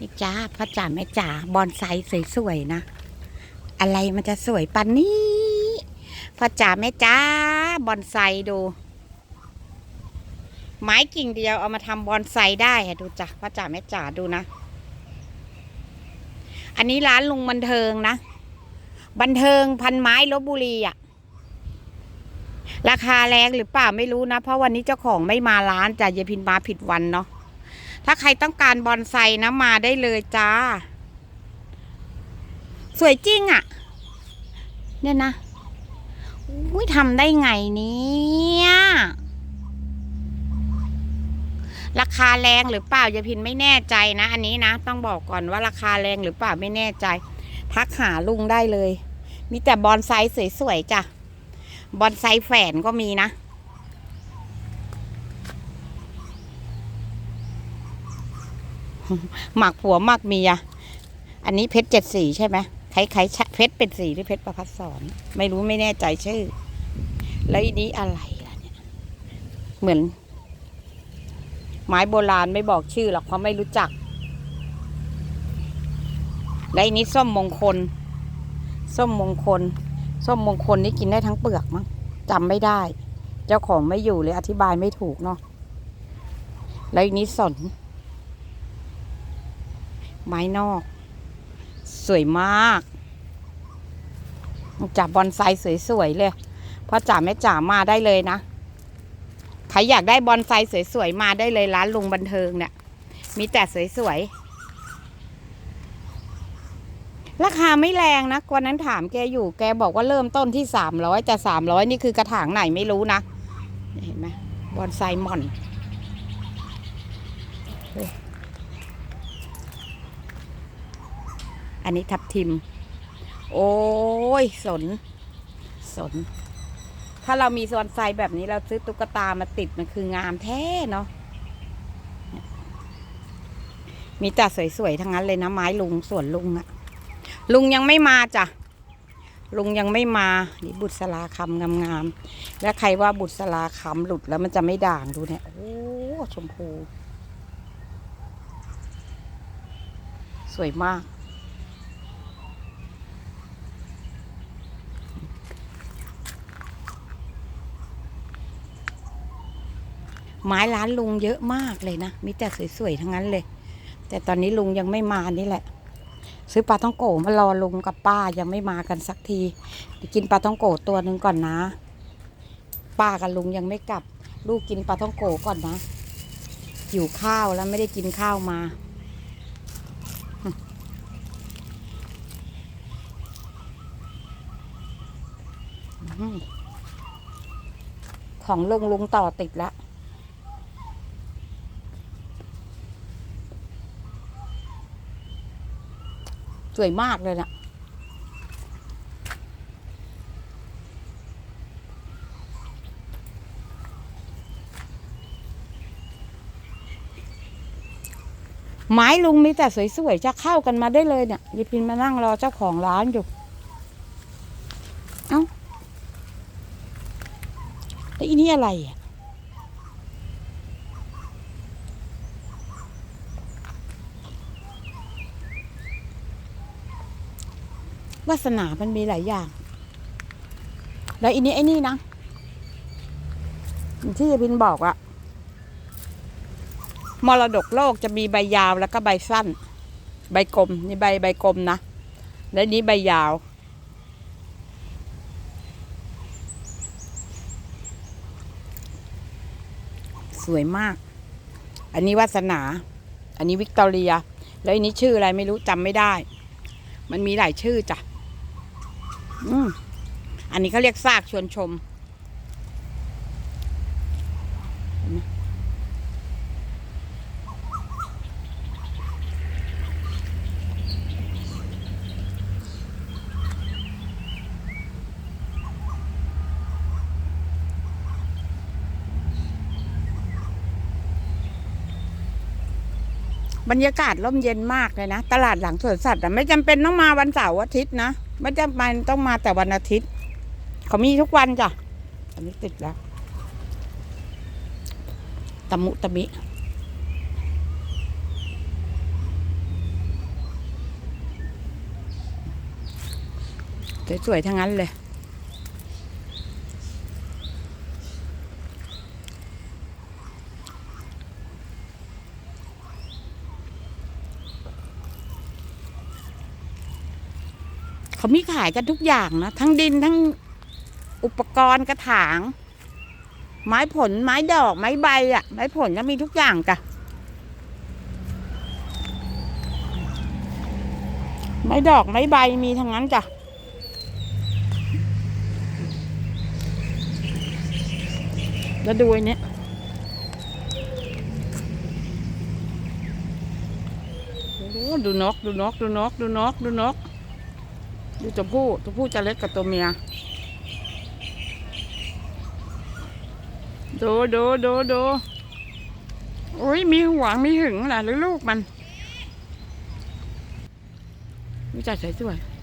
นี่จ้าพ่อจ๋าแม่จ๋าบอนไซสวยๆนะ อะไรมันจะสวยปันนี้พ่อจ๋าแม่จ๋าบอนไซดู ไม้กิ่งเดียวเอามาทำบอนไซได้ดูจ้ะพ่อจ๋าแม่จ๋าดูนะ อันนี้ร้านลุงบันเทิงนะ บันเทิงพันไม้ลบบุรีอะราคาแรงหรือเปล่าไม่รู้นะ เพราะวันนี้เจ้าของไม่มาร้านจ้ะเยายพินมาผิดวันเนาะ ถ้าใครต้องการบอนไซนะมาได้เลยจ้า สวยจริงอะ่ะ เนี่ยนะอุ้ยทำได้ไงเนี่ย ราคาแรงหรือเปล่ายายพินไม่แน่ใจนะ อันนี้นะ ต้องบอกก่อนว่าราคาแรงหรือเปล่าไม่แน่ใจ ทักหาลุงได้เลย มีแต่บอนไซสวยๆจ้ะบอนไซแฝนก็มีนะ หมักผัวหมักเมีย อันนี้เพชรเจ็ดสีใช่ไหมใครใครเพชรเป็นสีหรือเพชรประพัดสอนไม่รู้ไม่แน่ใจชื่อ แล้วอันนี้อะไรล่ะเนี่ย เหมือน ไม้โบราณไม่บอกชื่อหรอกเพราะไม่รู้จัก และอันนี้ส้มมงคล ส้มมงคล ส้มมงคลนี่กินได้ทั้งเปลือกมั้งจำไม่ได้ เจ้าของไม่อยู่เลยอธิบายไม่ถูกเนาะแล้วอันนี้สน ไม้นอก สวยมากจับบอนไซสวยๆเลยพ่อจ๋าแม่จ๋ามาได้เลยนะ ใครอยากได้บอนไซสวยๆมาได้เลยร้านลุงบันเทิงเนี่ย มีแต่สวยๆ ราคาไม่แรงนะ วันนั้นถามแกอยู่ แกบอกว่าเริ่มต้นที่สามร้อยแต่สามร้อยนี่คือกระถางไหนไม่รู้นะ เห็นไหมบอนไซหม่อน อันนี้ทับทิม โอ้ยสน สน ถ้าเรามีซอนไซแบบนี้เราซื้อตุ๊กตามาติดมันคืองามแท้เนาะมีแต่สวยๆทั้งนั้นเลยนะไม้ลุงสวนลุงอะลุงยังไม่มาจ้ะลุงยังไม่มานี่บุษรสลาคำงามๆ แล้วใครว่าบุษรสลาคำหลุดแล้วมันจะไม่ด่างดูเนี่ย โอ้ชมพู สวยมาก ไม้ร้านลุงเยอะมากเลยนะ มีแต่สวยๆทั้งนั้นเลย แต่ตอนนี้ลุงยังไม่มานี่แหละ ซื้อปลาท่องโกมารอลุงกับป้ายังไม่มากันสักทีกินปลาท่องโกตัวหนึ่งก่อนนะ ป้ากับลุงยังไม่กลับ ลูกกินปลาท่องโกก่อนนะอยู่ข้าวแล้วไม่ได้กินข้าวมาของลุงลุงต่อติดแล้ว สวยมากเลยนะไม้ลุงมีแต่สวยๆจะเข้ากันมาได้เลยเนี่ยยิพินมานั่งรอเจ้าของร้านอยู่ เอ้าแล้วอีนี่อะไรอะ วาสนามันมีหลายอย่าง แล้วอีนี้ไอ้นี่นะที่ยายพินบอกอะมรดกโลกจะมีใบยาวแล้วก็ใบสั้น ใบกลมนี่ใบใบกลมนะแล้วนี้ใบยาว สวยมาก อันนี้วาสนา อันนี้วิกตอเรีย แล้วอันนี้ชื่ออะไรไม่รู้จำไม่ได้ มันมีหลายชื่อจ้ะ อันนี้เขาเรียกซากชวนชม บรรยากาศร่มเย็นมากเลยนะ ตลาดหลังสวนสัตว์ไม่จำเป็นต้องมาวันเสาร์อาทิตย์นะ ไม่จำเป็นต้องมาแต่วันอาทิตย์ เขามีทุกวันจ้ะอันนี้ติดแล้วตะมุตะมิสวยๆทั้งนั้นเลย เขามีขายกันทุกอย่างนะ ทั้งดินทั้งอุปกรณ์กระถาง ไม้ผลไม้ดอก ไม้ใบอะไม้ผลก็มีทุกอย่างกะไม้ดอกไม้ใบมีทั้งนั้นจ้ะแล้วดูอ้เนี้ดูนกดูนกดูนกดูนกดูนก ดูตัวผู้ตัวผู้จะเล็กกับตัวเมียดูดูดูดูโอ้ยมีหวงมีหึงแหละหรือลูกมันนี่จ่าสวยๆ